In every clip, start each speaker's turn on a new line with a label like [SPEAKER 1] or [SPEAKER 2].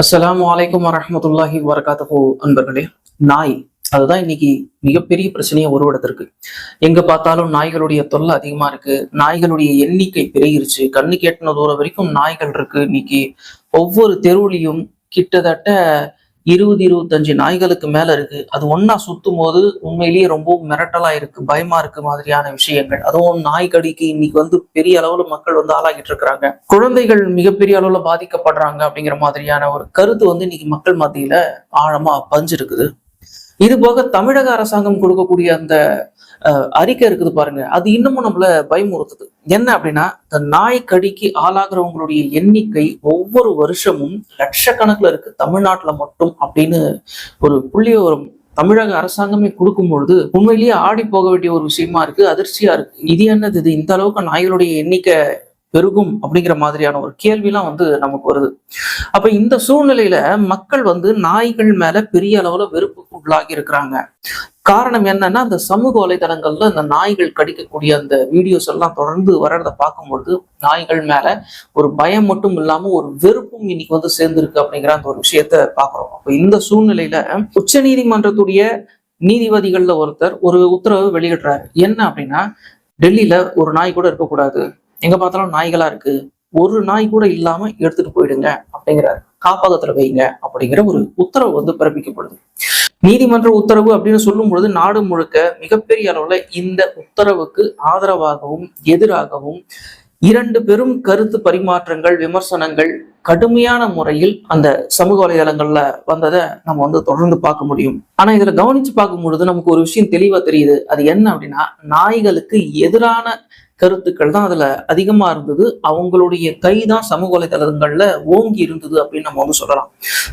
[SPEAKER 1] அஸ்லாம் வலைக்கம் வரமத்துல்லாஹி வரகாத்தகோ அன்பர்களே. நாய் அதுதான் இன்னைக்கு மிகப்பெரிய பிரச்சனையை உருவெடுத்திருக்கு. எங்க பார்த்தாலும் நாய்களுடைய தொல்லை அதிகமா இருக்கு. நாய்களுடைய எண்ணிக்கை பெருகிருச்சு. கண்ணு கேட்டின தூரம் வரைக்கும் நாய்கள் இருக்கு இன்னைக்கு. ஒவ்வொரு தெருவுலையும் கிட்டத்தட்ட இருபது இருபத்தஞ்சு நாய்களுக்கு மேல இருக்கு. அது ஒன்னா சுத்தும் போது உண்மையிலேயே ரொம்ப மிரட்டலா இருக்கு பயமா இருக்கு மாதிரியான விஷயங்கள். அதுவும் நாய் கடிக்கு இன்னைக்கு வந்து பெரிய அளவுல மக்கள் வந்து ஆளாகிட்டு இருக்கிறாங்க. குழந்தைகள் மிகப்பெரிய அளவுல பாதிக்கப்படுறாங்க அப்படிங்கிற மாதிரியான ஒரு கருத்து வந்து இன்னைக்கு மக்கள் மத்தியில ஆழமா பஞ்சிருக்குது. இது போக தமிழக அரசாங்கம் கொடுக்கக்கூடிய அந்த அறிக்கை இருக்குது பாருங்க. அது இன்னமும் நம்மள பயமுறுத்துது. என்ன அப்படின்னா இந்த நாய் கடிக்கு ஆளாகிறவங்களுடைய எண்ணிக்கை ஒவ்வொரு வருஷமும் லட்சக்கணக்குல இருக்கு. தமிழ்நாட்டுல மட்டும் அப்படின்னு ஒரு புள்ளியோரம் தமிழக அரசாங்கமே கொடுக்கும் பொழுது உண்மையிலேயே ஆடி போக வேண்டிய ஒரு விஷயமா இருக்கு அதிர்ச்சியா இருக்கு. இது என்னது? இது இந்த அளவுக்கு நாய்களுடைய எண்ணிக்கை பெருகும் அப்படிங்கிற மாதிரியான ஒரு கேள்விலாம் வந்து நமக்கு வருது. அப்ப இந்த சூழ்நிலையில மக்கள் வந்து நாய்கள் மேல பெரிய அளவுல வெறுப்பு உள்ளாகி இருக்கிறாங்க. காரணம் என்னன்னா அந்த சமூக வலைதளங்கள்ல இந்த நாய்கள் கடிக்கக்கூடிய அந்த வீடியோஸ் எல்லாம் தொடர்ந்து வர்றதை பார்க்கும்பொழுது நாய்கள் மேல ஒரு பயம் மட்டும் இல்லாம ஒரு வெறுப்பும் இன்னைக்கு வந்து சேர்ந்திருக்கு அப்படிங்கிற அந்த ஒரு விஷயத்த பாக்குறோம் அப்ப இந்த சூழ்நிலையில உச்ச நீதிமன்றத்துடைய நீதிபதிகள்ல ஒருத்தர் ஒரு உத்தரவு வெளியிடுறாரு. என்ன அப்படின்னா டெல்லியில ஒரு நாய் கூட இருக்கக்கூடாது. எங்க பார்த்தாலும் நாய்களா இருக்கு. ஒரு நாய் கூட இல்லாம எடுத்துட்டு போயிடுங்க அப்படிங்கிறாரு. காப்பகத்துல வைங்க அப்படிங்கிற ஒரு உத்தரவு வந்து பிறப்பிக்கப்படுது. நீதிமன்ற உத்தரவு அப்படின்னு சொல்லும் பொழுது நாடு முழுக்க மிகப்பெரிய அளவுல இந்த உத்தரவுக்கு ஆதரவாகவும் எதிராகவும் இரண்டு பெரும் கருத்து பரிமாற்றங்கள் விமர்சனங்கள் கடுமையான முறையில் அந்த சமூக வலைதளங்கள்ல வந்ததை நம்ம வந்து தொடர்ந்து பார்க்க முடியும். ஆனா இதுல கவனிச்சு பார்க்கும் பொழுது நமக்கு ஒரு விஷயம் தெளிவா தெரியுது. அது என்ன அப்படின்னா நாய்களுக்கு எதிரான கருத்துக்கள் தான் அதுல அதிகமா இருந்தது. அவங்களுடைய கை தான் சமூக வலைதளங்கள்ல ஓங்கி இருந்தது அப்படின்னு நம்ம வந்து சொல்லலாம்.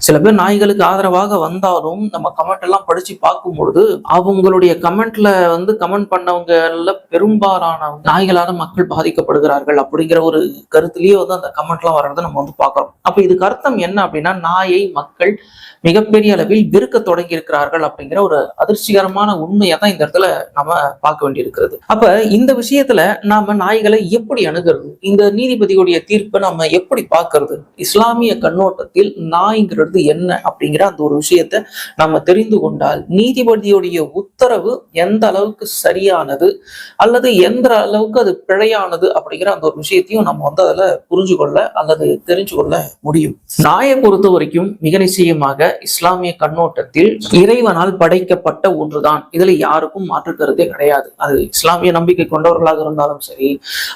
[SPEAKER 1] சில பேர் நாய்களுக்கு ஆதரவாக வந்தாலும் நம்ம கமெண்ட் எல்லாம் படிச்சு பார்க்கும் பொழுது அவங்களுடைய கமெண்ட்ல வந்து கமெண்ட் பண்ணவங்கல பெரும்பாலான நாய்களால மக்கள் பாதிக்கப்படுகிறார்கள் அப்படிங்கிற ஒரு கருத்துலயே வந்து அந்த கமெண்ட் எல்லாம் வர்றதை நம்ம வந்து பார்க்கிறோம். அப்ப இதுக்கு அர்த்தம் என்ன அப்படின்னா நாயை மக்கள் மிகப்பெரிய அளவில் வெறுக்க தொடங்கி இருக்கிறார்கள் அப்படிங்கிற ஒரு அதிர்ச்சிகரமான உண்மையை தான் இந்த இடத்துல நம்ம பார்க்க வேண்டியிருக்கிறது. அப்ப இந்த விஷயத்துல நாம நாய்களை எப்படி அணுகிறது? இந்த நீதிபதியுடைய தீர்ப்பை நம்ம எப்படி பார்க்கறது? இஸ்லாமிய கண்ணோட்டத்தில் நாய்ங்கிறது என்ன அப்படிங்கிற அந்த ஒரு விஷயத்த நம்ம தெரிந்து கொண்டால் நீதிபதியுடைய உத்தரவு எந்த அளவுக்கு சரியானது அல்லது எந்த அளவுக்கு அது பிழையானது அப்படிங்கிற அந்த ஒரு விஷயத்தையும் நம்ம வந்து அதுல புரிஞ்சு கொள்ள அல்லது தெரிஞ்சு கொள்ள முடியும். நாயை பொறுத்த வரைக்கும் மிக நிச்சயமாக இஸ்லாமிய கண்ணோட்டத்தில் இறைவனால் படைக்கப்பட்ட ஒன்றுதான். இதுல யாருக்கும் மாற்று கருத்தே கிடையாது. அது இஸ்லாமிய நம்பிக்கை கொண்டவர்களாக இருந்தாலும் சரி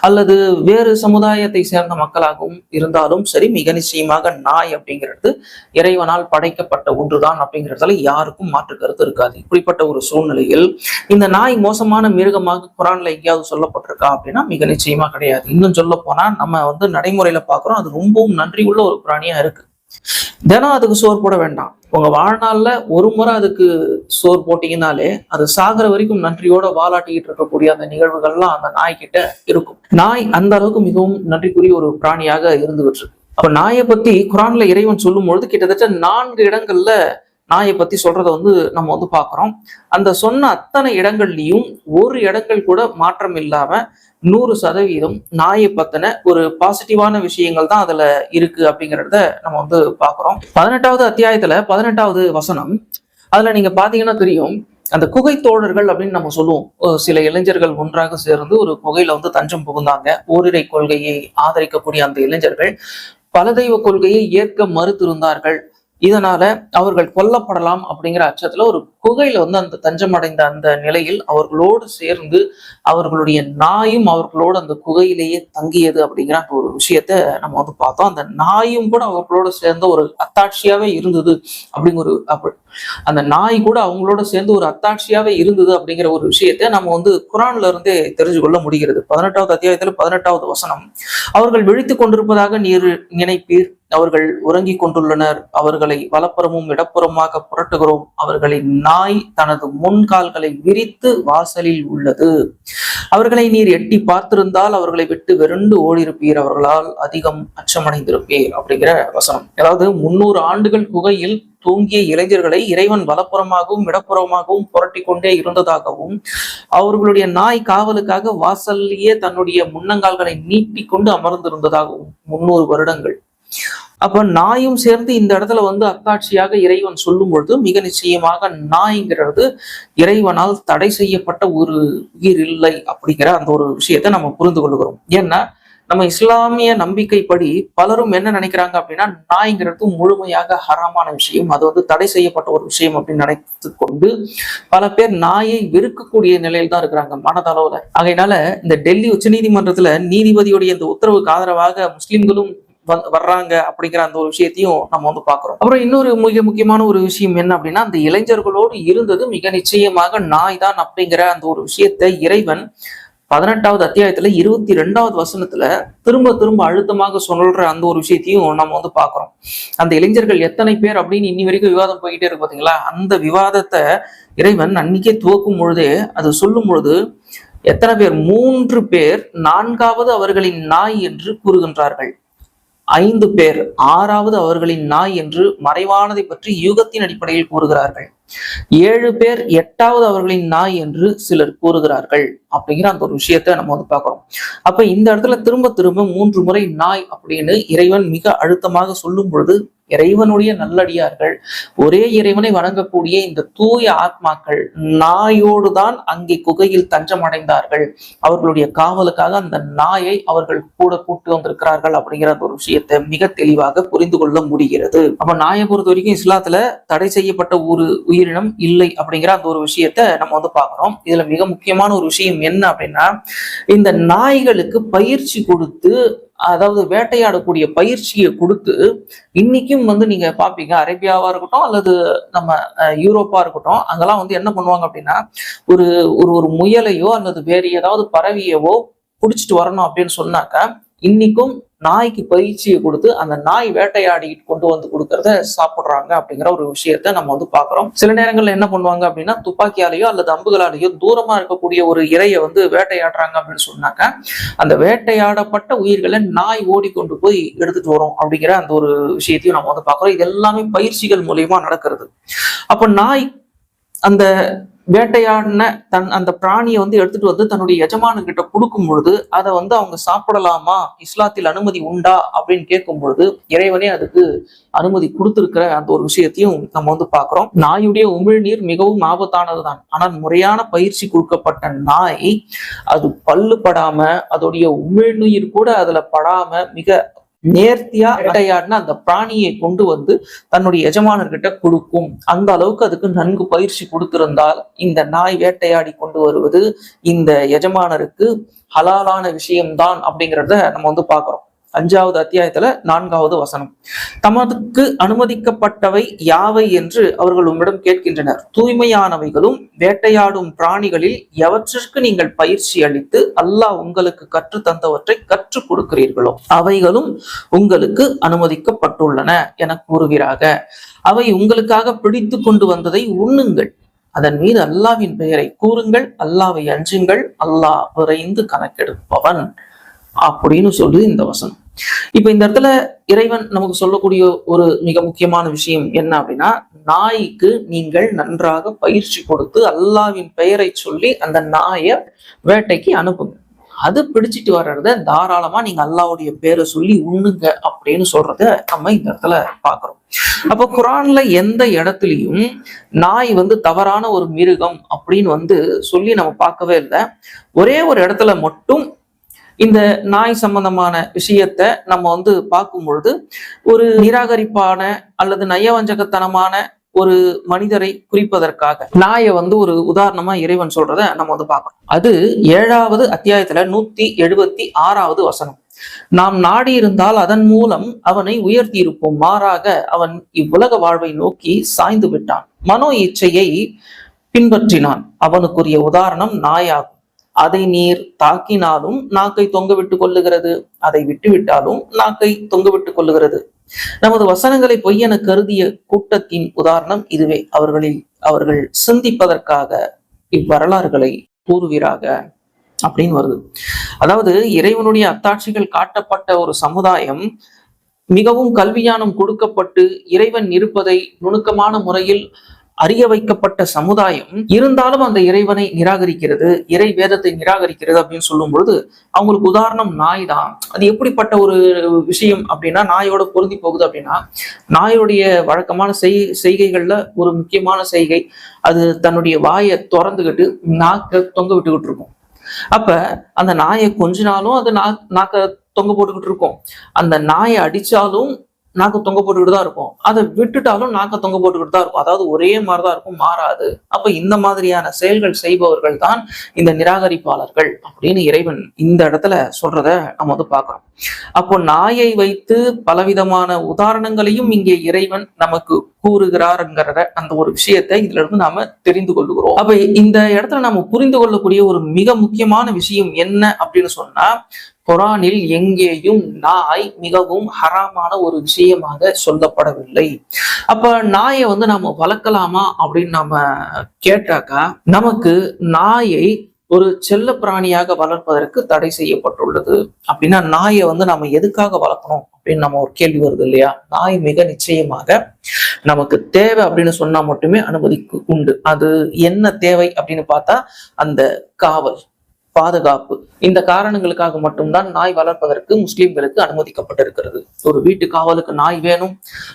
[SPEAKER 1] அல்லது வேறு சமுதாயத்தை சேர்ந்த மக்களாகவும் இருந்தாலும் சரி மிக நிச்சயமாக நாய் அப்படிங்கிறது இறைவனால் படைக்கப்பட்ட ஒன்றுதான் அப்படிங்கிறதுல யாருக்கும் மாற்று கருத்து இருக்காது. இப்படிப்பட்ட ஒரு சூழ்நிலையில் இந்த நாய் மோசமான மிருகமாக குரான்ல எங்கேயாவது சொல்லப்பட்டிருக்கா அப்படின்னா மிக நிச்சயமா கிடையாது. இன்னும் சொல்ல போனா நம்ம வந்து நடைமுறையில பாக்குறோம் அது ரொம்பவும் நன்றி உள்ள ஒரு பிராணியா இருக்கு. தினம் அதுக்கு சோறு போட வேண்டாம். உங்க வாழ்நாளில் ஒரு முறை அதுக்கு சோறு போட்டீங்கனாலே அது சாகிற வரைக்கும் நன்றியோட வாலாட்டிக்கிட்டு இருக்கக்கூடிய அந்த நிகழ்வுகள்லாம் அந்த நாய்கிட்ட இருக்கும். நாய் அந்த அளவுக்கு மிகவும் நன்றிக்குரிய ஒரு பிராணியாக இருந்துகிட்டு இருக்கு. அப்ப நாயை பத்தி குரான்ல இறைவன் சொல்லும் பொழுது கிட்டத்தட்ட நான்கு இடங்கள்ல நாயை பத்தி சொல்றத வந்து நம்ம வந்து பாக்குறோம் அந்த சொன்ன அத்தனை இடங்கள்லயும் ஒரு இடங்கள் கூட மாற்றம் இல்லாம நூறு சதவீதம் நாயை பத்தின ஒரு பாசிட்டிவான விஷயங்கள் தான் அதுல இருக்கு அப்படிங்கிறத நம்ம வந்து பாக்குறோம் பதினெட்டாவது அத்தியாயத்துல பதினெட்டாவது வசனம். அதுல நீங்க பாத்தீங்கன்னா தெரியும். அந்த குகை தோழர்கள் அப்படின்னு நம்ம சொல்லுவோம். சில இளைஞர்கள் ஒன்றாக சேர்ந்து ஒரு குகையில வந்து தஞ்சம் புகுந்தாங்க. ஓரிரை கொள்கையை ஆதரிக்கக்கூடிய அந்த இளைஞர்கள் பல தெய்வ கொள்கையை ஏற்க மறுத்திருந்தார்கள். இதனால அவர்கள் கொல்லப்படலாம் அப்படிங்கிற அச்சத்துல ஒரு குகையில வந்து அந்த தஞ்சமடைந்த அந்த நிலையில் அவர்களோடு சேர்ந்து அவர்களுடைய நாயும் அவர்களோடு அந்த குகையிலேயே தங்கியது அப்படிங்கிற ஒரு விஷயத்த நம்ம வந்து பார்த்தோம். அந்த நாயும் கூட அவர்களோட சேர்ந்த ஒரு அத்தாட்சியாவே இருந்தது அப்படிங்கிற ஒரு அப்ப- அந்த நாய் கூட அவங்களோட சேர்ந்து ஒரு அத்தாட்சியாவே இருந்தது அப்படிங்கிற ஒரு விஷயத்த நம்ம வந்து குரான்ல இருந்தே தெரிஞ்சு கொள்ள முடிகிறது. பதினெட்டாவது அத்தியாயத்துல பதினெட்டாவது வசனம். அவர்கள் விழித்துக் கொண்டிருப்பதாக நீர் நினைப்பீர். அவர்கள் உறங்கிக் கொண்டுள்ளனர். அவர்களை வலப்புறமும் இடப்புறமாக புரட்டுகிறோம். அவர்களின் நாய் தனது முன்கால்களை விரித்து வாசலில் உள்ளது. அவர்களை நீர் எட்டி பார்த்திருந்தால் அவர்களை விட்டு வெறுண்டு ஓடியிருப்பீர். அவர்களால் அதிகம் அச்சமடைந்திருப்பீர் அப்படிங்கிற வசனம். அதாவது முன்னூறு ஆண்டுகள் குகையில் தூங்கிய இளைஞர்களை இறைவன் வலப்புறமாகவும் இடப்புறமாகவும் புரட்டி கொண்டே இருந்ததாகவும் அவர்களுடைய நாய் காவலுக்காக வாசல்லையே தன்னுடைய முன்னங்கால்களை நீட்டி கொண்டு அமர்ந்திருந்ததாகவும் முன்னூறு வருடங்கள் அப்ப நாயும் சேர்ந்து இந்த இடத்துல வந்து அத்தாட்சியாக இறைவன் சொல்லும் பொழுது மிக நிச்சயமாக நாய்ங்கிறது இறைவனால் தடை செய்யப்பட்ட ஒரு உயிர் இல்லை அப்படிங்கிற அந்த ஒரு விஷயத்தை நம்ம புரிந்து கொள்கிறோம். ஏன்னா நம்ம இஸ்லாமிய நம்பிக்கைப்படி பலரும் என்ன நினைக்கிறாங்க அப்படின்னா நாய்ங்கிறது முழுமையாக ஹராமான விஷயம். அது வந்து தடை செய்யப்பட்ட ஒரு விஷயம் அப்படின்னு நினைத்து கொண்டு பல பேர் நாயை வெறுக்கக்கூடிய நிலையில் தான் இருக்கிறாங்க மனதளவுல. ஆகையினால இந்த டெல்லி உச்சநீதிமன்றத்துல நீதிபதியுடைய இந்த உத்தரவுக்கு ஆதரவாக முஸ்லிம்களும் வர்றாங்க அப்படிங்கிற அந்த ஒரு விஷயத்தையும் நம்ம வந்து பாக்குறோம் அப்புறம் இன்னொரு மிக முக்கியமான ஒரு விஷயம் என்ன அப்படின்னா அந்த இளைஞர்களோடு இருந்தது மிக நிச்சயமாக நாய் தான் அப்படிங்கிற அந்த ஒரு விஷயத்தை இறைவன் பதினெட்டாவது அத்தியாயத்துல இருபத்தி ரெண்டாவது வசனத்துல திரும்ப திரும்ப அழுத்தமாக சொல்ற அந்த ஒரு விஷயத்தையும் நம்ம வந்து பாக்குறோம் அந்த இளைஞர்கள் எத்தனை பேர் அப்படின்னு இன்னி வரைக்கும் விவாதம் போய்கிட்டே இருக்கு பாத்தீங்களா? அந்த விவாதத்தை இறைவன் அன்னைக்கே துவக்கும் பொழுதே அது சொல்லும் பொழுது எத்தனை பேர்? மூன்று பேர் நான்காவது அவர்களின் நாய் என்று கூறுகின்றார்கள். ஐந்து பேர் ஆறாவது அவர்களின் நாய் என்று மறைவானதை பற்றி யூகத்தின் அடிப்படையில் கூறுகிறார்கள். ஏழு பேர் எட்டாவது அவர்களின் நாய் என்று சிலர் கூறுகிறார்கள். அப்படிங்கிற அந்த ஒரு விஷயத்தை நம்ம வந்து பார்க்கிறோம். அப்ப இந்த இடத்துல திரும்ப திரும்ப மூன்று முறை நாய் அப்படின்னு இறைவன் மிக அழுத்தமாக சொல்லும் பொழுது இறைவனுடைய நல்லடியார்கள் ஒரே இறைவனை வணங்கக்கூடிய இந்த தூய ஆத்மாக்கள் நாயோடு தான் அங்கே குகையில் தஞ்சம் அடைந்தார்கள் அவர்களுடைய காவலுக்காக அந்த நாயை அவர்கள் கூட கூட்டு வந்திருக்கிறார்கள் அப்படிங்கிற அந்த ஒரு விஷயத்தை மிக தெளிவாக புரிந்து கொள்ள முடிகிறது. அப்ப நாயை பொறுத்த வரைக்கும் இஸ்லாத்துல தடை செய்யப்பட்ட ஒரு உயிரினம் இல்லை அப்படிங்கிற அந்த ஒரு விஷயத்த நம்ம வந்து பார்க்கிறோம். இதுல மிக முக்கியமான ஒரு விஷயம் என்ன அப்படின்னா இந்த நாய்களுக்கு பயிற்சி கொடுத்து அதாவது வேட்டையாடக்கூடிய பயிற்சியை கொடுத்து இன்னைக்கும் வந்து நீங்க பாப்பீங்க. அரேபியாவா இருக்கட்டும் அல்லது நம்ம யூரோப்பா இருக்கட்டும் அங்கெல்லாம் வந்து என்ன பண்ணுவாங்க அப்படின்னா ஒரு ஒரு ஒரு முயலையோ அல்லது வேறு ஏதாவது பறவையவோ பிடிச்சிட்டு வரணும் அப்படின்னு சொன்னாக்க இன்னைக்கும் நாய்க்கு பயிற்சியை கொடுத்து அந்த நாய் வேட்டையாடிட்டு கொண்டு வந்து கொடுக்கறத சாப்பிடுறாங்க அப்படிங்கிற ஒரு விஷயத்த நம்ம வந்து பாக்குறோம் சில நேரங்கள்ல என்ன பண்ணுவாங்க அப்படின்னா துப்பாக்கியாலேயோ அல்லது அம்புகளாலேயோ தூரமா இருக்கக்கூடிய ஒரு இரையை வந்து வேட்டையாடுறாங்க அப்படின்னு சொன்னாங்க. அந்த வேட்டையாடப்பட்ட உயிர்களை நாய் ஓடிக்கொண்டு போய் எடுத்துட்டு வரும் அப்படிங்கிற அந்த ஒரு விஷயத்தையும் நம்ம வந்து பாக்குறோம் இது எல்லாமே பயிற்சிகள் மூலியமா நடக்கிறது. அப்ப நாய் அந்த வேட்டையாடின தன் அந்த பிராணியை வந்து எடுத்துட்டு வந்து தன்னுடைய எஜமானுக்கிட்ட கொடுக்கும் பொழுது அதை வந்து அவங்க சாப்பிடலாமா? இஸ்லாத்தில் அனுமதி உண்டா? அப்படின்னு கேட்கும் பொழுது இறைவனே அதுக்கு அனுமதி கொடுத்திருக்கிற அந்த ஒரு விஷயத்தையும் நம்ம வந்து பாக்குறோம் நாயுடைய உமிழ்நீர் மிகவும் ஆபத்தானதுதான். ஆனால் முறையான பயிற்சி கொடுக்கப்பட்ட நாய் அது பல்லு படாம அதோடைய உமிழ்நீர் கூட அதுல படாம மிக நேர்த்தியா வேட்டையாடின அந்த பிராணியை கொண்டு வந்து தன்னுடைய எஜமானர்கிட்ட கொடுக்கும். அந்த அளவுக்கு அதுக்கு நன்கு பயிற்சி கொடுத்திருந்தால் இந்த நாய் வேட்டையாடி கொண்டு வருவது இந்த எஜமானருக்கு ஹலாலான விஷயம்தான் அப்படிங்கிறத நம்ம வந்து பாக்குறோம் அஞ்சாவது அத்தியாயத்துல நான்காவது வசனம். தமதுக்கு அனுமதிக்கப்பட்டவை யாவை என்று அவர்கள் உம்மிடம் கேட்கின்றனர். தூய்மையானவைகளும் வேட்டையாடும் பிராணிகளில் எவற்றிற்கு நீங்கள் பயிற்சி அளித்து அல்லாஹ் உங்களுக்கு கற்று தந்தவற்றை கற்றுக் கொடுக்கிறீர்களோ அவைகளும் உங்களுக்கு அனுமதிக்கப்பட்டுள்ளன என கூறுகிறாக. அவை உங்களுக்காக பிடித்து கொண்டு வந்ததை உண்ணுங்கள். அதன் மீது அல்லாவின் பெயரை கூறுங்கள். அல்லாவை அஞ்சுங்கள். அல்லாஹ் விரைந்து கணக்கெடுப்பவன். அப்படின்னு சொல்லுது இந்த வசனம். இப்ப இந்த இடத்துல இறைவன் நமக்கு சொல்லக்கூடிய ஒரு மிக முக்கியமான விஷயம் என்ன அப்படின்னா நாய்க்கு நீங்கள் நன்றாக பயிற்சி கொடுத்து அல்லாவின் பெயரை சொல்லி அந்த நாயை வேட்டைக்கு அனுப்புங்க. அது பிடிச்சிட்டு வர்றத தாராளமா நீங்க அல்லாவுடைய பேரை சொல்லி உண்ணுங்க அப்படின்னு சொல்றத நம்ம இந்த இடத்துல பாக்குறோம் அப்ப குரான்ல எந்த இடத்துலயும் நாய் வந்து தவறான ஒரு மிருகம் அப்படின்னு வந்து சொல்லி நம்ம பார்க்கவே இல்லை. ஒரே ஒரு இடத்துல மட்டும் இந்த நாய் சம்பந்தமான விஷயத்த நம்ம வந்து பார்க்கும் பொழுது ஒரு நிராகரிப்பான அல்லது நயவஞ்சகத்தனமான ஒரு மனிதரை குறிப்பதற்காக நாயை வந்து ஒரு உதாரணமா இறைவன் சொல்றத நம்ம வந்து பார்க்கணும். அது ஏழாவது அத்தியாயத்துல நூத்தி எழுபத்தி ஆறாவது வசனம். நாம் நாடி இருந்தால் அதன் மூலம் அவனை உயர்த்தி இருப்போம். மாறாக அவன் இவ்வுலக வாழ்வை நோக்கி சாய்ந்து விட்டான். மனோ இச்சையை பின்பற்றினான். அவனுக்குரிய உதாரணம் நாயாகும். அதை நீர் தாக்கினாலும் நாக்கை தொங்க விட்டுக் கொள்ளுகிறது. அதை விட்டுவிட்டாலும் நாக்கை தொங்க விட்டுக் கொள்ளுகிறது. நமது வசனங்களை பொய்யென கருதிய கூட்டத்தின் உதாரணம் இதுவே. அவர்களில் அவர்கள் சிந்திப்பதற்காக இவ்வரலாறுகளை கூறுவீராக அப்படின்னு வருது. அதாவது இறைவனுடைய அத்தாட்சிகள் காட்டப்பட்ட ஒரு சமுதாயம் மிகவும் கல்வியானம் கொடுக்கப்பட்டு இறைவன் இருப்பதை நுணுக்கமான முறையில் அறிய வைக்கப்பட்ட சமுதாயம் இருந்தாலும் அந்த இறைவனை நிராகரிக்கிறது இறை வேதத்தை நிராகரிக்கிறது அப்படின்னு சொல்லும் பொழுது அவங்களுக்கு உதாரணம் நாய் தான். அது எப்படிப்பட்ட ஒரு விஷயம் அப்படின்னா நாயோட பொருந்தி போகுது அப்படின்னா நாயோடைய வழக்கமான செய் செய்கைகள்ல ஒரு முக்கியமான செய்கை அது தன்னுடைய வாயை திறந்துகிட்டு நாக்க தொங்க விட்டுக்கிட்டு இருக்கும். அப்ப அந்த நாயை கொஞ்சினாலும் அது நா நாக்க தொங்க போட்டுக்கிட்டு இருக்கும். அந்த நாயை அடிச்சாலும் நாக்கு தொங்க போட்டுக்கிட்டு தான் இருக்கும். அதை விட்டுட்டாலும் நாக்க தொங்க போட்டுக்கிட்டு தான் இருக்கும். அதாவது ஒரே மாதிரிதான் இருக்கும் மாறாது. அப்ப இந்த மாதிரியான செயல்கள் செய்பவர்கள் தான் இந்த நிராகரிப்பாளர்கள் அப்படின்னு இறைவன் இந்த இடத்துல சொல்றத நம்ம வந்து பார்க்கிறோம். அப்போ நாயை வைத்து பலவிதமான உதாரணங்களையும் இங்கே இறைவன் நமக்கு கூறுகிறாருங்கிற அந்த ஒரு விஷயத்தை இதுல இருந்து நாம தெரிந்து கொள்ளுகிறோம். அப்ப இந்த இடத்துல நம்ம புரிந்து கொள்ளக்கூடிய ஒரு மிக முக்கியமான விஷயம் என்ன அப்படின்னு சொன்னா குரானில் எங்கேயும் நாய் மிகவும் ஹராமான ஒரு விஷயமாக சொல்லப்படவில்லை. அப்ப நாயை வந்து நம்ம வளர்க்கலாமா அப்படின்னு நம்ம கேட்டாக்கா நமக்கு நாயை ஒரு செல்ல பிராணியாக வளர்ப்பதற்கு தடை செய்யப்பட்டுள்ளது. அப்படின்னா நாயை வந்து நம்ம எதுக்காக வளர்க்கணும் அப்படின்னு நம்ம ஒரு கேள்வி வருது இல்லையா? நாய் மிக நிச்சயமாக நமக்கு தேவை அப்படின்னு சொன்னா மட்டுமே அனுமதிக்கு உண்டு. அது என்ன தேவை அப்படின்னு பார்த்தா அந்த காவல். பாதுகாப்பு. இந்த காரணங்களுக்காக மட்டும்தான் நாய் வளர்ப்பதற்கு முஸ்லிம்களுக்கு அனுமதிக்கப்பட்டிருக்கிறது. ஒரு வீட்டு காவலுக்கு நாய் வேணும்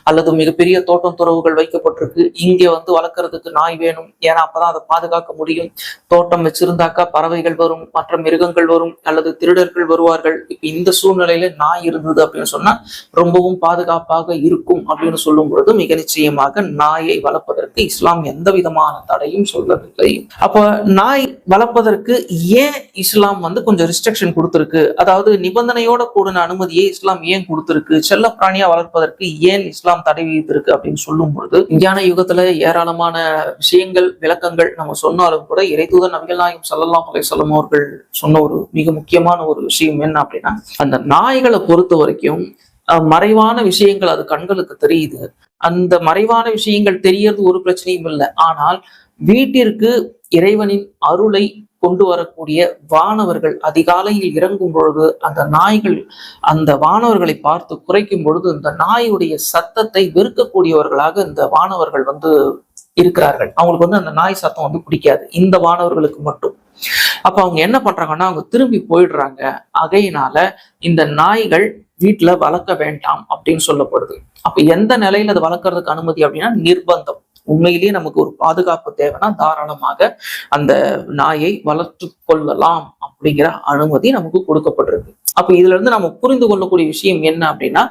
[SPEAKER 1] அல்லது மிகப்பெரிய தோட்டம் துறவுகள் வைக்கப்பட்டிருக்கு இங்கே வந்து வளர்க்கறதுக்கு நாய் வேணும் ஏன்னா அப்பதான் அதை பாதுகாக்க முடியும். தோட்டம் வச்சிருந்தாக்கா பறவைகள் வரும் மற்ற மிருகங்கள் வரும் அல்லது திருடர்கள் வருவார்கள். இப்ப இந்த சூழ்நிலையில நாய் இருந்தது அப்படின்னு சொன்னா ரொம்பவும் பாதுகாப்பாக இருக்கும் அப்படின்னு சொல்லும் பொழுது மிக நிச்சயமாக நாயை வளர்ப்பதற்கு இஸ்லாம் எந்த விதமான தடையும் சொல்லவில்லை. அப்ப நாய் வளர்ப்பதற்கு ஏன் இஸ்லாம் வந்து கொஞ்சம் ரிஸ்ட்ரிக்ஷன் கொடுத்துருக்கு. அதாவது நிபந்தனையோட கூடின அனுமதியை இஸ்லாம் ஏன் கொடுத்துருக்கு? செல்ல பிராணியா வளர்ப்பதற்கு ஏன் இஸ்லாம் தடை விதித்திருக்கு அப்படின்னு சொல்லும் பொழுது விஞ்ஞான யுகத்துல ஏராளமான விஷயங்கள் விளக்கங்கள் நம்ம சொன்னாலும் கூட இறைதூதர் நபிகள் நாயகம் ஸல்லல்லாஹு அலைஹி அவர்கள் சொன்ன ஒரு மிக முக்கியமான ஒரு விஷயம் என்ன அப்படின்னா அந்த நாய்களை பொறுத்த வரைக்கும் மறைவான விஷயங்கள் அது கண்களுக்கு தெரியுது. அந்த மறைவான விஷயங்கள் தெரியறது ஒரு பிரச்சனையும் இல்லை. ஆனால் வீட்டிற்கு இறைவனின் அருளை கொண்டு வரக்கூடிய வானவர்கள் அதிகாலையில் இறங்கும் பொழுது அந்த நாய்கள் அந்த வானவர்களை பார்த்து குறைக்கும் பொழுது இந்த நாயுடைய சத்தத்தை வெறுக்கக்கூடியவர்களாக இந்த வானவர்கள் வந்து இருக்கிறார்கள். அவங்களுக்கு வந்து அந்த நாய் சத்தம் வந்து பிடிக்காது. இந்த வானவர்களுக்கு மட்டும். அப்ப அவங்க என்ன பண்றாங்கன்னா அவங்க திரும்பி போயிடுறாங்க. அகையினால இந்த நாய்கள் வீட்டுல வளர்க்க வேண்டாம் அப்படின்னு சொல்லப்படுது. அப்ப எந்த நிலையில அது வளர்க்கறதுக்கு அனுமதி அப்படின்னா நிர்பந்தம். உண்மையிலேயே நமக்கு ஒரு பாதுகாப்பு தேவைன்னா தாராளமாக அந்த நாயை வளர்த்து கொள்ளலாம் அப்படிங்கிற அனுமதி நமக்கு கொடுக்கப்பட்டிருக்கு. அப்ப இதுல இருந்து நம்ம புரிந்து கொள்ளக்கூடிய விஷயம் என்ன அப்படின்னா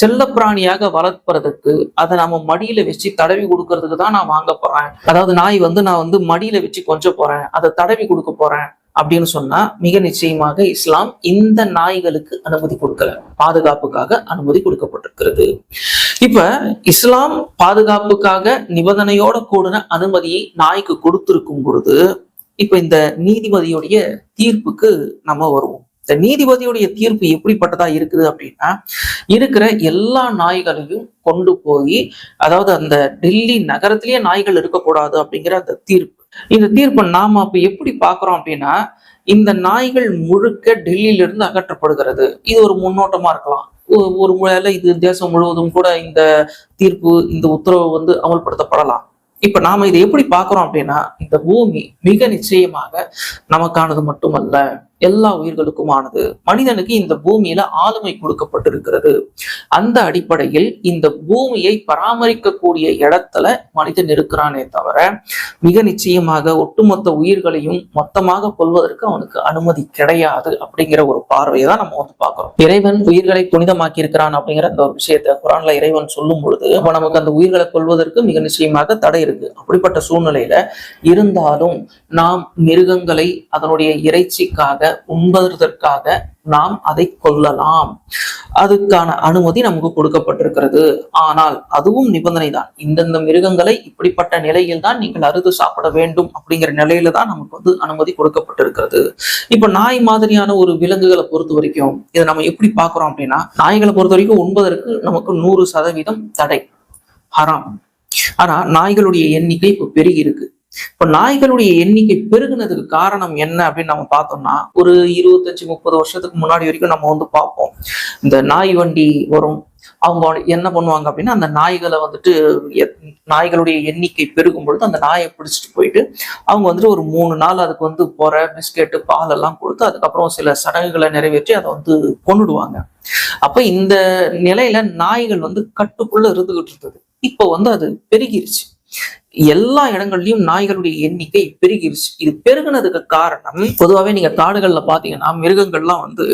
[SPEAKER 1] செல்லப்பிராணியாக வளர்ப்பதற்கு அதை நம்ம மடியில வச்சு தடவி கொடுக்கறதுக்கு தான் நான் வாங்க போறேன். அதாவது நாய் வந்து நான் வந்து மடியில வச்சு கொஞ்ச போறேன். அதை தடவி கொடுக்க போறேன். அப்படின்னு சொன்னா மிக நிச்சயமாக இஸ்லாம் இந்த நாய்களுக்கு அனுமதி கொடுக்கல. பாதுகாப்புக்காக அனுமதி கொடுக்கப்பட்டிருக்கிறது. இப்ப இஸ்லாம் பாதுகாப்புக்காக நிபந்தனையோட கூடின அனுமதியை நாய்க்கு கொடுத்திருக்கும் பொழுது இப்ப இந்த நீதிபதியுடைய தீர்ப்புக்கு நம்ம வருவோம். இந்த நீதிபதியுடைய தீர்ப்பு எப்படிப்பட்டதா இருக்குது அப்படின்னா இருக்கிற எல்லா நாய்களையும் கொண்டு போய் அதாவது அந்த டெல்லி நகரத்திலேயே நாய்கள் இருக்கக்கூடாது அப்படிங்கிற அந்த தீர்ப்பு. இந்த தீர்ப்பை நாம அப்ப எப்படி பாக்குறோம் அப்படின்னா இந்த நாய்கள் முழுக்க டெல்லியில இருந்து அகற்றப்படுகிறது. இது ஒரு முன்னோட்டமா இருக்கலாம். ஒரு முறையில இது தேசம் முழுவதும் கூட இந்த தீர்ப்பு இந்த உத்தரவு வந்து அமல்படுத்தப்படலாம். இப்ப நாம இதை எப்படி பாக்குறோம் அப்படின்னா இந்த பூமி மிக நிச்சயமாக நமக்கானது மட்டுமல்ல. எல்லா உயிர்களுக்குமானது. மனிதனுக்கு இந்த பூமியில ஆளுமை கொடுக்கப்பட்டிருக்கிறது. அந்த அடிப்படையில் இந்த பூமியை பராமரிக்கக்கூடிய இடத்துல மனிதன் இருக்கிறானே தவிர மிக நிச்சயமாக ஒட்டுமொத்த உயிர்களையும் மொத்தமாக கொள்வதற்கு அவனுக்கு அனுமதி கிடையாது அப்படிங்கிற ஒரு பார்வையை தான் நம்ம வந்து பார்க்கிறோம். இறைவன் உயிர்களை புனிதமாக்கி இருக்கிறான் அப்படிங்கிற அந்த ஒரு விஷயத்தை குரான்ல இறைவன் சொல்லும் பொழுது அப்ப நமக்கு அந்த உயிர்களை கொள்வதற்கு மிக நிச்சயமாக தடை இருக்கு. அப்படிப்பட்ட சூழ்நிலையில இருந்தாலும் நாம் மிருகங்களை அதனுடைய இறைச்சிக்காக உண்பதற்காக நாம் அதை கொல்லலாம். அதுக்கான அனுமதி நமக்கு கொடுக்கப்பட்டிருக்கிறது. ஆனால் அதுவும் நிபந்தனை தான் இந்தந்த மிருகங்களை இப்படிப்பட்ட நிலையில் தான் நீங்கள் அறுத்து சாப்பிட வேண்டும் அப்படிங்கிற நிலையில தான் நமக்கு வந்து அனுமதி கொடுக்கப்பட்டிருக்கிறது. இப்ப நாய் மாதிரியான ஒரு விலங்குகளை பொறுத்த வரைக்கும் இதை நம்ம எப்படி பாக்குறோம் அப்படின்னா நாய்களை பொறுத்த வரைக்கும் உண்பதற்கு நமக்கு நூறு சதவீதம் தடை. ஹராம். ஆனா நாய்களுடைய எண்ணிக்கை இப்ப பெருகி இருக்கு. இப்ப நாய்களுடைய எண்ணிக்கை பெருகுனதுக்கு காரணம் என்ன அப்படின்னு நம்ம பார்த்தோம்னா ஒரு இருபத்தஞ்சு முப்பது வருஷத்துக்கு முன்னாடி வரைக்கும் நம்ம வந்து பார்ப்போம். இந்த நாய் வண்டி வரும். அவங்க என்ன பண்ணுவாங்க அப்படின்னா அந்த நாய்களை வந்துட்டு நாய்களுடைய எண்ணிக்கை பெருகும் பொழுது அந்த நாயை பிடிச்சிட்டு போயிட்டு அவங்க வந்துட்டு ஒரு மூணு நாள் அதுக்கு வந்து போற பிஸ்கெட்டு பால் எல்லாம் கொடுத்து அதுக்கப்புறம் சில சடங்குகளை நிறைவேற்றி அதை வந்து கொன்னுடுவாங்க. அப்ப இந்த நிலையில நாய்கள் வந்து கட்டுக்குள்ள இருந்துகிட்டு இருந்தது. இப்போ வந்து அது பெருகிருச்சு. எல்லா இடங்கள்லயும் நாய்களுடைய எண்ணிக்கை பெருகிருச்சு. இது பெருகினதுக்கு காரணம் பொதுவாகவே நீங்க காடுகள்ல பாத்தீங்கன்னா மிருகங்கள்லாம் வந்து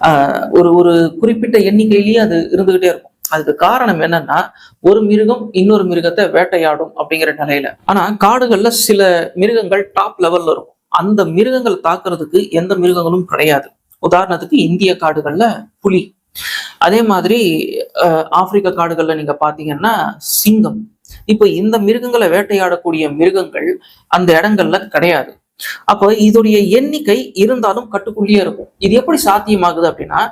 [SPEAKER 1] ஆஹ், ஒரு ஒரு குறிப்பிட்ட எண்ணிக்கையிலேயே அது இருந்துகிட்டே இருக்கும். அதுக்கு காரணம் என்னன்னா ஒரு மிருகம் இன்னொரு மிருகத்தை வேட்டையாடும் அப்படிங்கிற நிலையில. ஆனா காடுகள்ல சில மிருகங்கள் டாப் லெவல்ல இருக்கும். அந்த மிருகங்கள் தாக்குறதுக்கு எந்த மிருகங்களும் கிடையாது. உதாரணத்துக்கு இந்திய காடுகள்ல புலி. அதே மாதிரி ஆப்பிரிக்க காடுகள்ல நீங்க பாத்தீங்கன்னா சிங்கம். இப்போ இந்த மிருகங்களை வேட்டையாடக்கூடிய மிருகங்கள் அந்த இடங்கள்ல கிடையாது. அப்போ இதோடைய எண்ணிக்கை இருந்தாலும் கட்டுக்குள்ளேயே இருக்கும். இது எப்படி சாத்தியமாகுது அப்படின்னா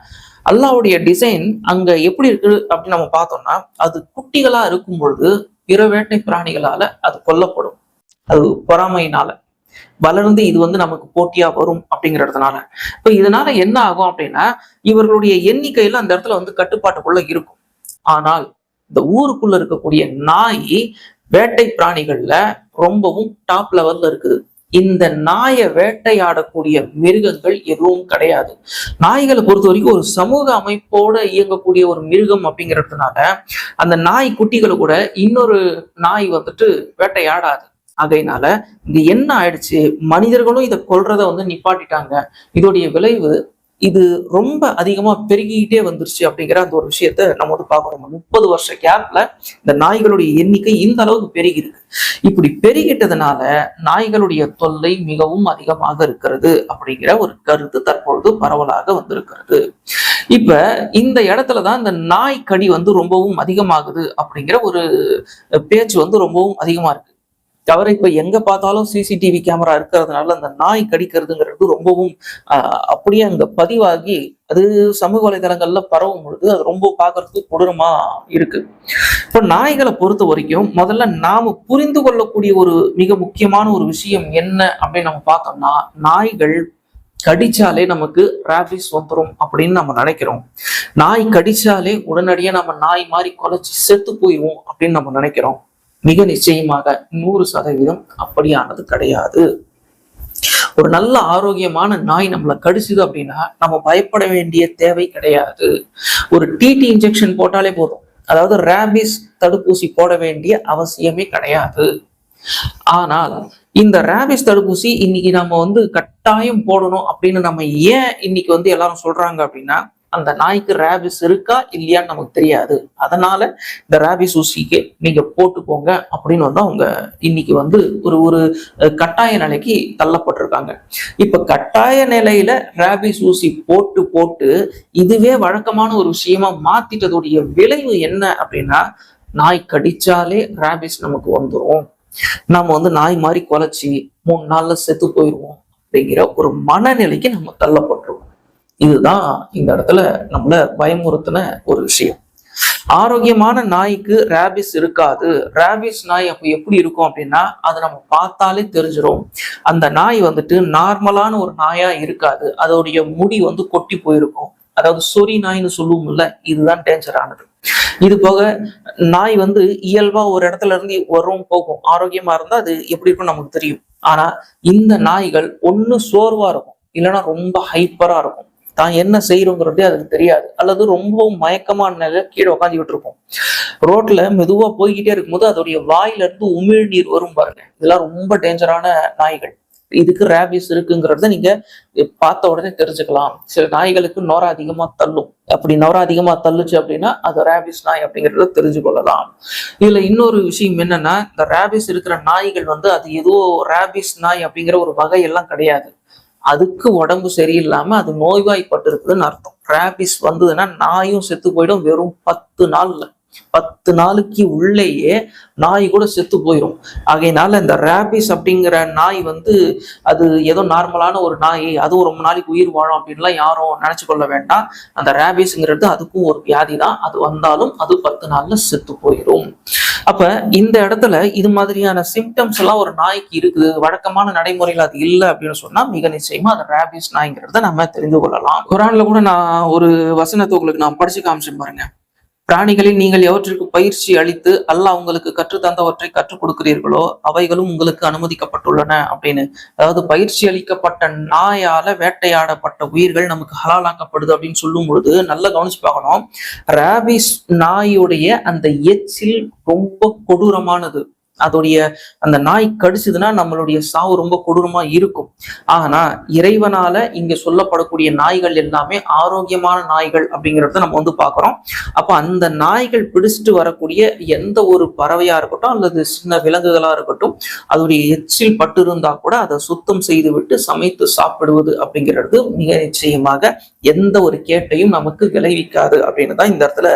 [SPEAKER 1] அல்லாவுடைய டிசைன் அங்க எப்படி இருக்கு அப்படின்னு நம்ம பார்த்தோம்னா அது குட்டிகளா இருக்கும் பொழுது பிற வேட்டை பிராணிகளால அது கொல்லப்படும். அது பொறாமையினால. வளர்ந்து இது வந்து நமக்கு போட்டியா வரும் அப்படிங்கிறதுனால. இப்ப இதனால என்ன ஆகும் அப்படின்னா இவர்களுடைய எண்ணிக்கையில அந்த இடத்துல வந்து கட்டுப்பாட்டுக்குள்ள இருக்கும். ஆனால் இந்த ஊருக்குள்ள இருக்கக்கூடிய நாய் வேட்டை பிராணிகள்ல ரொம்பவும் டாப் லெவல்ல இருக்குது. இந்த நாயை வேட்டையாடக்கூடிய மிருகங்கள் எதுவும் கிடையாது. நாய்களை பொறுத்த வரைக்கும் ஒரு சமூக அமைப்போட இயங்கக்கூடிய ஒரு மிருகம் அப்படிங்கிறதுனால அந்த நாய் குட்டிகளை கூட இன்னொரு நாய் வந்துட்டு வேட்டையாடாது. ஆகையினால இங்க என்ன ஆயிடுச்சு? மனிதர்களும் இதை கொள்றத வந்து நிப்பாட்டிட்டாங்க. இதோடைய விளைவு இது ரொம்ப அதிகமா பெருகிக்கிட்டே வந்துருச்சு அப்படிங்கிற அந்த ஒரு விஷயத்த நம்ம வந்து பார்க்குறோம் முப்பது வருஷ கேப்ல இந்த நாய்களுடைய எண்ணிக்கை இந்த அளவுக்கு பெருகிருக்கு இப்படி பெருகிட்டதுனால நாய்களுடைய தொல்லை மிகவும் அதிகமாக இருக்கிறது அப்படிங்கிற ஒரு கருத்து தற்பொழுது பரவலாக வந்திருக்கிறது. இப்ப இந்த இடத்துலதான் இந்த நாய் கடி வந்து ரொம்பவும் அதிகமாகுது அப்படிங்கிற ஒரு பேச்சு வந்து ரொம்பவும் அதிகமா இருக்கு. தவிர இப்ப எங்க பார்த்தாலும் சிசிடிவி கேமரா இருக்கிறதுனால அந்த நாய் கடிக்கிறதுங்கிறது ரொம்பவும் அப்படியே அங்க பதிவாகி அது சமூக வலைதளங்கள்ல பரவும் பொழுது அது ரொம்ப பார்க்கறதுக்கு கொடூரமா இருக்கு. இப்போ நாய்களை பொறுத்த வரைக்கும் முதல்ல நாம புரிந்து கொள்ளக்கூடிய ஒரு மிக முக்கியமான ஒரு விஷயம் என்ன அப்படின்னு நம்ம பார்த்தோம்னா நாய்கள் கடிச்சாலே நமக்கு ராபிஸ் வந்துடும் அப்படின்னு நம்ம நினைக்கிறோம். நாய் கடிச்சாலே உடனடியா நம்ம நாய் மாதிரி குலைச்சி செத்து போயிடுவோம் அப்படின்னு நம்ம நினைக்கிறோம். மிக நிச்சயமாக நூறு சதவீதம் அப்படியானது கிடையாது. ஒரு நல்ல ஆரோக்கியமான நாய் நம்மளை கடிச்சுது அப்படின்னா நம்ம பயப்பட வேண்டிய தேவை கிடையாது. ஒரு டிடி இன்ஜெக்ஷன் போட்டாலே போதும். அதாவது ரேபிஸ் தடுப்பூசி போட வேண்டிய அவசியமே கிடையாது. ஆனால் இந்த ரேபிஸ் தடுப்பூசி இன்னைக்கு நம்ம வந்து கட்டாயம் போடணும் அப்படின்னு நம்ம ஏன் இன்னைக்கு வந்து எல்லாரும் சொல்றாங்க அப்படின்னா அந்த நாய்க்கு ரேபிஸ் இருக்கா இல்லையான்னு நமக்கு தெரியாது. அதனால இந்த ரேபிஸ் ஊசிக்கு நீங்க போட்டுக்கோங்க அப்படின்னு வந்து அவங்க இன்னைக்கு வந்து ஒரு ஒரு கட்டாய நிலைக்கு தள்ளப்பட்டிருக்காங்க. இப்ப கட்டாய நிலையில ரேபிஸ் ஊசி போட்டு போட்டு இதுவே வழக்கமான ஒரு விஷயமா மாத்திட்டதுடைய விளைவு என்ன அப்படின்னா நாய் கடிச்சாலே ரேபிஸ் நமக்கு வந்துடும் நம்ம வந்து நாய் மாதிரி குலைச்சி மூணு நாள்ல செத்து போயிடுவோம் அப்படிங்கிற ஒரு மனநிலைக்கு நம்ம தள்ளப்பட்டுருவோம் இதுதான் இந்த இடத்துல நம்மள பயமுறுத்தின ஒரு விஷயம். ஆரோக்கியமான நாய்க்கு ரேபிஸ் இருக்காது. ரேபிஸ் நாய் அப்போ எப்படி இருக்கும் அப்படின்னா அதை நம்ம பார்த்தாலே தெரிஞ்சிடும் அந்த நாய் வந்துட்டு நார்மலான ஒரு நாயா இருக்காது. அதோடைய முடி வந்து கொட்டி போயிருக்கும். அதாவது சொறி நாய்னு சொல்லுவோம்ல இதுதான் டேஞ்சரானது இது போக நாய் வந்து இயல்பா ஒரு இடத்துல இருந்து வரும் போகும். ஆரோக்கியமா இருந்தா அது எப்படி இருக்கும் நமக்கு தெரியும். ஆனா இந்த நாய்கள் ஒன்னு சோர்வா இருக்கும். இல்லைன்னா ரொம்ப ஹைப்பரா இருக்கும். தான் என்ன செய்யறோங்கிறதே அதுக்கு தெரியாது. அல்லது ரொம்ப மயக்கமான நிலையில கீழே உட்காந்துக்கிட்டு இருக்கும் ரோட்ல மெதுவா போய்கிட்டே இருக்கும்போது அதோடைய வாயில இருந்து உமிழ்நீர் வரும் பாருங்க. இதெல்லாம் ரொம்ப டேஞ்சரான நாய்கள். இதுக்கு ரேபிஸ் இருக்குங்கிறத நீங்க பார்த்த உடனே தெரிஞ்சுக்கலாம். சில நாய்களுக்கு நோர அதிகமா தள்ளும். அப்படி நோர அதிகமா தள்ளுச்சு அப்படின்னா அது ரேபிஸ் நாய் அப்படிங்கறத தெரிஞ்சு கொள்ளலாம். இதுல இன்னொரு விஷயம் என்னன்னா இந்த ரேபிஸ் இருக்கிற நாய்கள் வந்து அது ஏதோ ரேபிஸ் நாய் அப்படிங்கிற ஒரு வகையெல்லாம் கிடையாது. அதுக்கு உடம்பு சரியில்லாம அது நோய்வாய்ப்பட்டிருக்குதுன்னு அர்த்தம். ரேபிஸ் வந்ததுன்னா நாயும் செத்து போயிடும் வெறும் பத்து நாள்ல. பத்து நாளுக்கு உள்ளேயே நாய் கூட செத்து போயிடும் ஆகையினால இந்த ரேபிஸ் அப்படிங்கிற நாய் வந்து அது ஏதோ நார்மலான ஒரு நாய் அதுவும் ரொம்ப நாளைக்கு உயிர் வாழும் அப்படின்லாம் யாரும் நினைச்சு கொள்ள வேண்டாம். அந்த ரேபிஸ்ங்கிறது அதுக்கும் ஒரு வியாதி தான் அது வந்தாலும் அது பத்து நாள்ல செத்து போயிடும் அப்ப இந்த இடத்துல இது மாதிரியான சிம்டம்ஸ் எல்லாம் ஒரு நாய்க்கு இருக்குது வழக்கமான நடைமுறையில் அது இல்லை அப்படின்னு சொன்னா மிக நிச்சயமா அது ரேபிஸ் நாய்ங்கிறத நம்ம தெரிந்து கொள்ளலாம். குரான்ல கூட நான் ஒரு வசனத்தை உங்களுக்கு நான் படிச்சு காமிச்சேன் பாருங்க. பிராணிகளை நீங்கள் எவற்றிற்கு பயிற்சி அளித்து அல்லாஹ் உங்களுக்கு கற்று தந்தவற்றை கற்றுக் கொடுக்கிறீர்களோ அவைகளும் உங்களுக்கு அனுமதிக்கப்பட்டுள்ளன அப்படின்னு. அதாவது பயிற்சி அளிக்கப்பட்ட நாயால வேட்டையாடப்பட்ட உயிர்கள் நமக்கு ஹலாலாக்கப்படுது அப்படின்னு சொல்லும் பொழுது நல்லா கவனிச்சு பார்க்கணும் ராபிஸ் நாயுடைய அந்த எச்சில் ரொம்ப கொடூரமானது. அதோடைய அந்த நாய் கடிச்சதுன்னா நம்மளுடைய சாவு ரொம்ப கொடூரமா இருக்கும். ஆனா இறைவனால இங்க சொல்லப்படக்கூடிய நாய்கள் எல்லாமே ஆரோக்கியமான நாய்கள் அப்படிங்கறத நம்ம வந்து பாக்குறோம் அப்ப அந்த நாய்கள் பிடிச்சிட்டு வரக்கூடிய எந்த ஒரு பறவையா இருக்கட்டும் அல்லது சின்ன விலங்குகளா இருக்கட்டும் அதோடைய எச்சில் பட்டு இருந்தா கூட அதை சுத்தம் செய்து விட்டு சமைத்து சாப்பிடுவது அப்படிங்கிறது மிக நிச்சயமாக எந்த ஒரு கேட்டையும் நமக்கு விளைவிக்காது அப்படின்னு தான் இந்த இடத்துல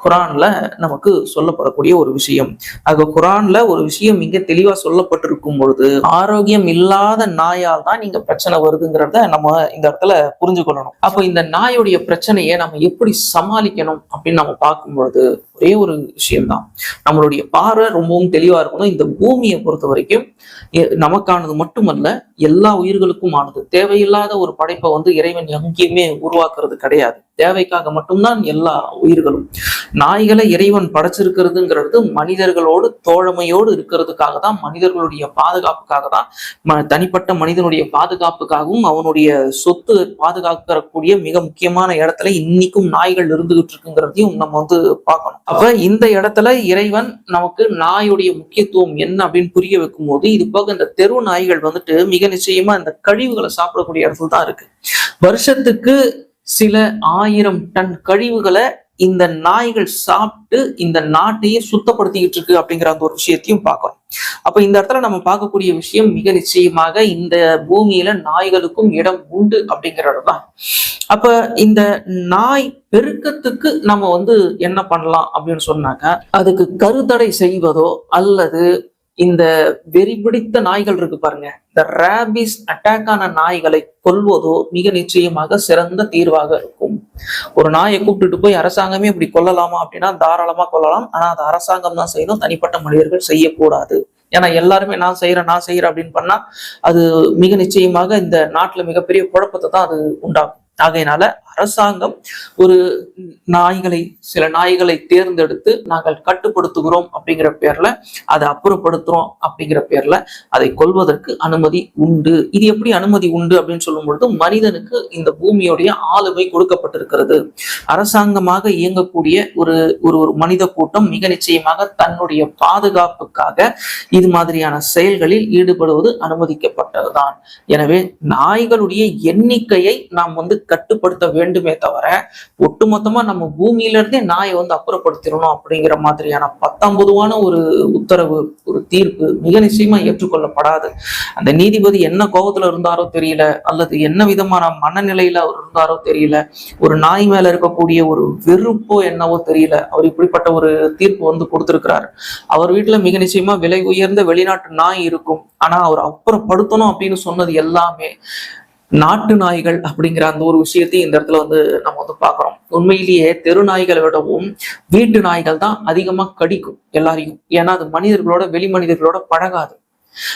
[SPEAKER 1] குரான்ல நமக்கு சொல்லப்படக்கூடிய ஒரு விஷயம். ஆக குரான்ல ஒரு விஷயம் மிக தெளிவா சொல்லப்பட்டிருக்கும் பொழுது ஆரோக்கியம் இல்லாத நாயால் தான் நீங்க பிரச்சனை வருதுங்கிறத நம்ம இந்த இடத்துல புரிஞ்சு கொள்ளணும் அப்போ இந்த நாயுடைய பிரச்சனையை நம்ம எப்படி சமாளிக்கணும் அப்படின்னு நம்ம பார்க்கும் பொழுது ஒரே ஒரு விஷயம்தான். நம்மளுடைய பார்வை ரொம்பவும் தெளிவா இருக்கணும். இந்த பூமியை பொறுத்த வரைக்கும் நமக்கானது மட்டுமல்ல எல்லா உயிர்களுக்கும் ஆனது. தேவையில்லாத ஒரு படைப்பை வந்து இறைவன் எங்கேயுமே உருவாக்குறது கிடையாது. தேவைக்காக மட்டும்தான் எல்லா உயிர்களும். நாய்களை இறைவன் படைச்சிருக்கிறதுங்கிறது மனிதர்களோடு தோழமையோடு இருக்கிறதுக்காக தான் மனிதர்களுடைய பாதுகாப்புக்காக தான் தனிப்பட்ட மனிதனுடைய பாதுகாப்புக்காகவும் அவனுடைய சொத்து பாதுகாக்கக்கூடிய மிக முக்கியமான இடத்துல இன்னைக்கும் நாய்கள் இருந்துகிட்டு இருக்குங்கிறதையும் நம்ம வந்து பார்க்கணும். அப்ப இந்த இடத்துல இறைவன் நமக்கு நாயுடைய முக்கியத்துவம் என்ன அப்படின்னு புரிய வைக்கும் போது இது போக இந்த தெரு நாய்கள் வந்துட்டு மிக நிச்சயமா இந்த கழிவுகளை சாப்பிடக்கூடிய இடத்துல தான் இருக்கு. வருஷத்துக்கு சில ஆயிரம் டன் கழிவுகளை இந்த நாய்கள் சாப்பிட்டு இந்த நாட்டையே சுத்தப்படுத்திக்கிட்டு இருக்கு அப்படிங்கிற அந்த ஒரு விஷயத்தையும் பார்க்கணும். அப்ப இந்த இடத்துல நம்ம பார்க்கக்கூடிய விஷயம் மிக நிச்சயமாக இந்த பூமியில நாய்களுக்கும் இடம் உண்டு அப்படிங்கிறது தான். அப்ப இந்த நாய் பெருக்கத்துக்கு நம்ம வந்து என்ன பண்ணலாம் அப்படின்னு சொன்னாக்க அதுக்கு கருத்தடை செய்வதோ அல்லது இந்த வெறி பிடித்த நாய்கள் இருக்கு பாருங்க. இந்த ரேபிஸ் ஆன நாய்களை கொல்வதோ மிக நிச்சயமாக சிறந்த தீர்வாக இருக்கும். ஒரு நாயை கூப்பிட்டுட்டு போய் அரசாங்கமே இப்படி கொல்லலாமா அப்படின்னா தாராளமா கொல்லலாம். ஆனா அது அரசாங்கம் தான் செய்யணும். தனிப்பட்ட மனிதர்கள் செய்யக்கூடாது. ஏன்னா எல்லாருமே நான் செய்யறேன் நான் செய்யறேன் அப்படின்னு பண்ணா அது மிக நிச்சயமாக இந்த நாட்டுல மிகப்பெரிய குழப்பத்தை தான் அது உண்டாகும் ஆகையினால அரசாங்கம் ஒரு நாய்களை சில நாய்களை தேர்ந்தெடுத்து நாங்கள் கட்டுப்படுத்துகிறோம் அப்படிங்கிற பேர்ல அதை அப்புறப்படுத்துறோம் அப்படிங்கிற பேர்ல அதை கொள்வதற்கு அனுமதி உண்டு. இது எப்படி அனுமதி உண்டு அப்படின்னு சொல்லும் பொழுது மனிதனுக்கு இந்த பூமியுடைய ஆளுமை கொடுக்கப்பட்டிருக்கிறது. அரசாங்கமாக இயங்கக்கூடிய ஒரு ஒரு ஒரு மனித கூட்டம் மிக நிச்சயமாக தன்னுடைய பாதுகாப்புக்காக இது மாதிரியான செயல்களில் ஈடுபடுவது அனுமதிக்கப்பட்டதுதான். எனவே நாய்களுடைய எண்ணிக்கையை நாம் வந்து கட்டுப்படுத்த வேண்டுமே தவிர ஒட்டுமொத்தமா நம்ம பூமியில இருந்தே நாயை வந்து அப்புறப்படுத்திடணும் அப்படிங்கிற மாதிரியான பத்தொன்பதுவான ஒரு உத்தரவு ஒரு தீர்ப்பு மிக நிச்சயமா ஏற்றுக்கொள்ளப்படாது. அந்த நீதிபதி என்ன கோபத்துல இருந்தாரோ தெரியல அல்லது என்ன விதமான மனநிலையில அவர் இருந்தாரோ தெரியல ஒரு நாய் மேல இருக்கக்கூடிய ஒரு வெறுப்போ என்னவோ தெரியல அவர் இப்படிப்பட்ட ஒரு தீர்ப்பு வந்து கொடுத்திருக்கிறாரு. அவர் வீட்டுல மிக நிச்சயமா விலை உயர்ந்த வெளிநாட்டு நாய் இருக்கும். ஆனா அவர் அப்புறப்படுத்தணும் அப்படின்னு சொன்னது எல்லாமே நாட்டு நாய்கள் அப்படிங்கிற அந்த ஒரு விஷயத்தையும் இந்த இடத்துல வந்து நம்ம வந்து பாக்குறோம் உண்மையிலேயே தெரு நாய்களை விடவும் வீட்டு நாய்கள் தான் அதிகமா கடிக்கும் எல்லாரையும். ஏன்னா அது மனிதர்களோட வெளி மனிதர்களோட பழகாது.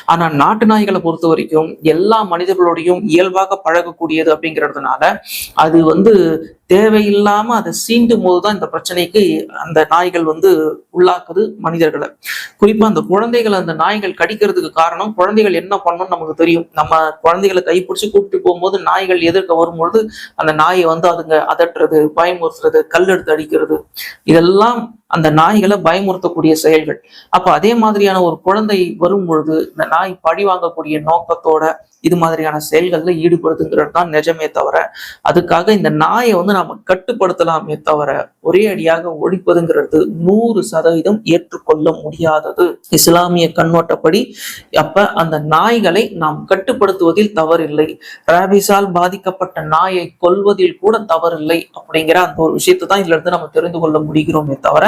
[SPEAKER 1] ஆனா நாட்டு நாய்களை பொறுத்த வரைக்கும் எல்லா மனிதர்களோடையும் இயல்பாக பழகக்கூடியது அப்படிங்கிறதுனால அது வந்து தேவையில்லாம அதை சீண்டும் போதுதான் இந்த பிரச்சனைக்கு அந்த நாய்கள் வந்து உள்ளாக்குது மனிதர்களை. குறிப்பா அந்த குழந்தைகளை அந்த நாய்கள் கடிக்கிறதுக்கு காரணம் குழந்தைகள் என்ன பண்ணணும்னு நமக்கு தெரியும். நம்ம குழந்தைகளை கைப்பிடிச்சு கூப்பிட்டு போகும்போது நாய்கள் எதிர்க்க வரும்பொழுது அந்த நாயை வந்து அதுங்க அதட்டுறது பயமுறுத்துறது கல் எடுத்து அடிக்கிறது. இதெல்லாம் அந்த நாய்களை பயமுறுத்தக்கூடிய செயல்கள். அப்ப அதே மாதிரியான ஒரு குழந்தை வரும் பொழுது இந்த நாய் பழி வாங்கக்கூடிய நோக்கத்தோட இது மாதிரியான செயல்கள்ல ஈடுபடுதுங்கிறது தான் நிஜமே தவிர அதுக்காக இந்த நாயை வந்து நாம கட்டுப்படுத்தலாமே தவிர ஒரே அடியாக ஒழிப்பதுங்கிறது நூறு சதவீதம் ஏற்றுக்கொள்ள முடியாதது. இஸ்லாமிய கண்ணோட்டப்படி அப்ப அந்த நாய்களை நாம் கட்டுப்படுத்துவதில் தவறில்லை. ராபிஸால் பாதிக்கப்பட்ட நாயை கொள்வதில் கூட தவறில்லை அப்படிங்கிற அந்த ஒரு விஷயத்தை தான் இதுல இருந்து நம்ம தெரிந்து கொள்ள முடிகிறோமே தவிர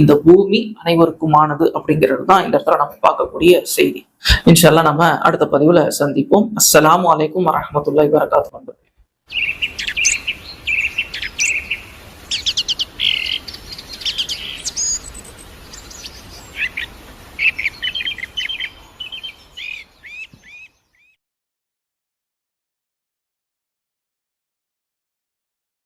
[SPEAKER 1] இந்த பூமி அனைவருக்குமானது அப்படிங்கிறது தான் இந்த இடத்துல நம்ம பார்க்கக்கூடிய செய்தி. இன்ஷால்லாம் நம்ம அடுத்த பதிவுல சந்திப்போம். அஸ்லாம் வலைக்கும் வரமத்துல்லா வரகாத்து